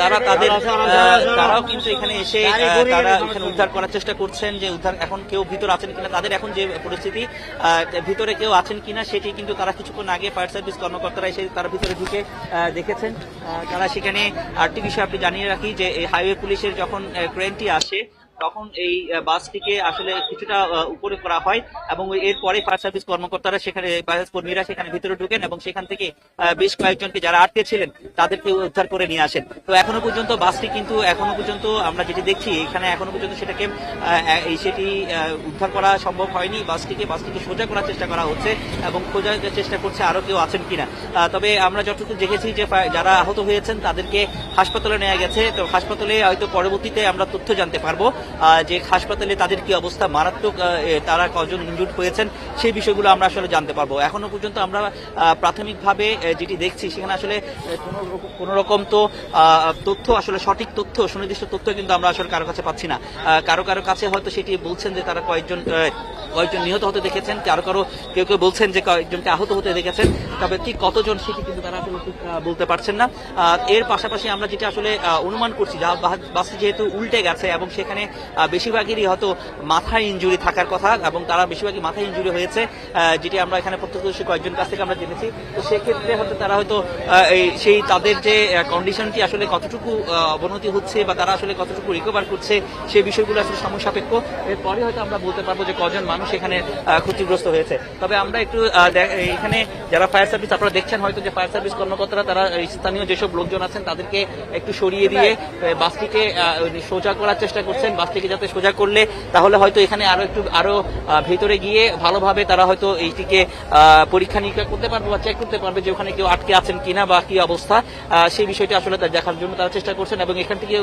তারা তাদের তারাও কিন্তু এখানে এসে তারা এখানে উদ্ধার করার চেষ্টা করছেন যে উদ্ধার এখন কেউ ভিতর আছেন কিনা তাদের এখন যে পরিস্থিতি আহ, ভিতরে কেউ আছেন কিনা সেটি কিন্তু তারা কিছুক্ষণ আগে ফায়ার সার্ভিস কর্মকর্তারা এসে তারা ভিতরে ঢুকে দেখেছেন। তারা সেখানে আরেকটি বিষয়ে আপনি জানিয়ে রাখি যে হাইওয়ে পুলিশের যখন ক্রেনটি আসে তখন এই বাসটিকে আসলে কিছুটা উপরে করা হয় এবং এরপরে ফায়ার সার্ভিস কর্মকর্তারা সেখানে ফায়ার কর্মীরা সেখানে ভিতরে ঢুকেন এবং সেখান থেকে বেশ কয়েকজনকে যারা আটকে ছিলেন তাদেরকে উদ্ধার করে নিয়ে আসেন। তো এখনও পর্যন্ত বাসটি কিন্তু, এখনও পর্যন্ত আমরা যেটি দেখছি, এখানে এখনও পর্যন্ত সেটাকে সেটি উদ্ধার করা সম্ভব হয়নি। বাসটিকে বাসটিকে সোজা করার চেষ্টা করা হচ্ছে এবং খোঁজার চেষ্টা করছে আরও কেউ আছেন কিনা। তবে আমরা যতটুকু দেখেছি যে যারা আহত হয়েছেন তাদেরকে হাসপাতালে নেওয়া গেছে। তো হাসপাতালে হয়তো পরবর্তীতে আমরা তথ্য জানতে পারব। যে হাসপাতালে তাদের কি অবস্থা? মারাত্মক তারা কজন ইনজুর্ড হয়েছেন, সেই বিষয়গুলো আমরা আসলে জানতে পারব। এখনও পর্যন্ত আমরা প্রাথমিকভাবে যেটি দেখছি, সেখানে আসলে কোনো রকম- তো তথ্য, আসলে সঠিক তথ্য, সুনির্দিষ্ট তথ্য কিন্তু আমরা আসলে কারও কাছে পাচ্ছি না। কারও কারও কাছে হয়তো সেটি বলছেন যে তারা কয়েকজন কয়েকজন নিহত হতে দেখেছেন, কারও কারও, কেউ কেউ বলছেন যে কয়েকজনকে আহত হতে দেখেছেন, তবে ঠিক কতজন সেটি কিন্তু তারা আসলে বলতে পারছেন না। এর পাশাপাশি আমরা যেটা আসলে অনুমান করছি, যা বাসটি যেহেতু উল্টে গেছে এবং সেখানে বেশিরভাগেরই হয়তো মাথায় ইঞ্জুরি থাকার কথা এবং তারা বেশিরভাগই মাথায় ইঞ্জুরি হয়েছে যেটি আমরা এখানে প্রত্যক্ষদর্শী কয়েকজন কাছ থেকে আমরা জেনেছি। তো সেক্ষেত্রে হয়তো তারা হয়তো এই সেই তাদের যে কন্ডিশনটি আসলে কতটুকু অবনতি হচ্ছে বা তারা আসলে কতটুকু রিকভার করছে সেই বিষয়গুলো আসলে সময় সাপেক্ষ এরপরে হয়তো আমরা বলতে পারব যে কজন মানুষ এখানে ক্ষতিগ্রস্ত হয়েছে। তবে আমরা একটু এখানে যারা ফায়ার সার্ভিস আপনারা দেখছেন হয়তো যে ফায়ার সার্ভিস কর্মকর্তারা তারা স্থানীয় যেসব লোকজন আছেন তাদেরকে একটু সরিয়ে দিয়ে বাসটিকে সোজা করার চেষ্টা করছেন বাসটিকে যাতে সোজা করলে, তাহলে হয়তো এখানে আরও একটু, আরও ভেতরে গিয়ে ভালোভাবে তারা হয়তো এইটিকে পরীক্ষা নিরীক্ষা করতে পারবে বা চেক করতে পারবে যে ওখানে কেউ আটকে আছেন কিনা বা কি অবস্থা। সেই বিষয়টি আসলে দেখার জন্য তারা চেষ্টা করছেন এবং এখান থেকে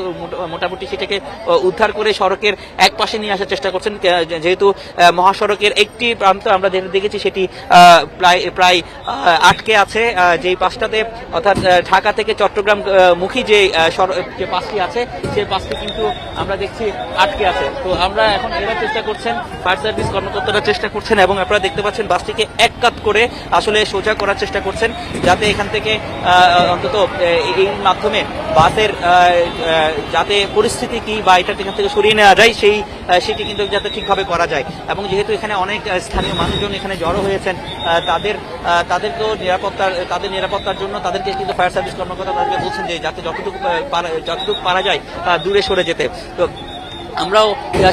মোটামুটি সেটাকে উদ্ধার করে সড়কের এক পাশে নিয়ে আসার চেষ্টা করছেন। যেহেতু মহাসড়কের একটি প্রান্ত আমরা দেখেছি সেটি প্রায় প্রায় আটকে আছে। যেই পাশটাতে, অর্থাৎ ঢাকা থেকে চট্টগ্রাম মুখী যে পাশটি আছে সেই পাশটি কিন্তু আমরা দেখছি আটকে আছে। তো আমরা এখন এরা চেষ্টা করছেন ফায়ার সার্ভিস কর্মকর্তারা চেষ্টা করছেন এবং আপনারা দেখতে পাচ্ছেন বাসটিকে এক কাত করে আসলে সোজা করার চেষ্টা করছেন, যাতে এখান থেকে অন্তত এই মাধ্যমে বাসের যাতে পরিস্থিতি কি বা এটা এখান থেকে সরিয়ে নেওয়া যায়, সেই সেটি কিন্তু যাতে ঠিকভাবে করা যায়। এবং যেহেতু এখানে অনেক স্থানীয় মানুষজন এখানে জড়ো হয়েছেন তাদের তাদেরকেও নিরাপত্তার, তাদের নিরাপত্তার জন্য তাদেরকে কিন্তু ফায়ার সার্ভিস কর্মকর্তা তাদেরকে বলছেন যে যাতে যতটুকু যতটুকু পারা যায় দূরে সরে যেতে। তো আমরাও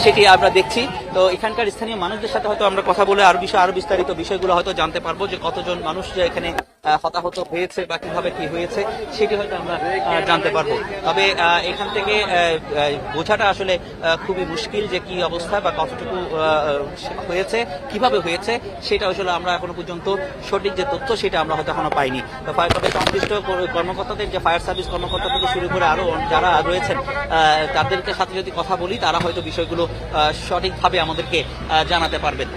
সেটি আমরা দেখছি। তো এখানকার স্থানীয় মানুষদের সাথে হয়তো আমরা কথা বলে আরও বিষয়, আরও বিস্তারিত বিষয়গুলো হয়তো জানতে পারব যে কতজন মানুষ যে এখানে হতাহত হয়েছে বা কীভাবে কি হয়েছে, সেটি হয়তো আমরা জানতে পারব। তবে এখান থেকে বোঝাটা আসলে খুবই মুশকিল যে কি অবস্থা বা কতটুকু হয়েছে, কীভাবে হয়েছে, সেটা আসলে আমরা এখনও পর্যন্ত সঠিক যে তথ্য সেটা আমরা হয়তো এখনও পাইনি। তবে সংশ্লিষ্ট কর্মকর্তাদের যে ফায়ার সার্ভিস কর্মকর্তা থেকে শুরু করে আরও যারা রয়েছেন তাদেরকে সাথে যদি কথা বলি, তারা হয়তো বিষয়গুলো সঠিকভাবে আমাদেরকে জানাতে পারবেন।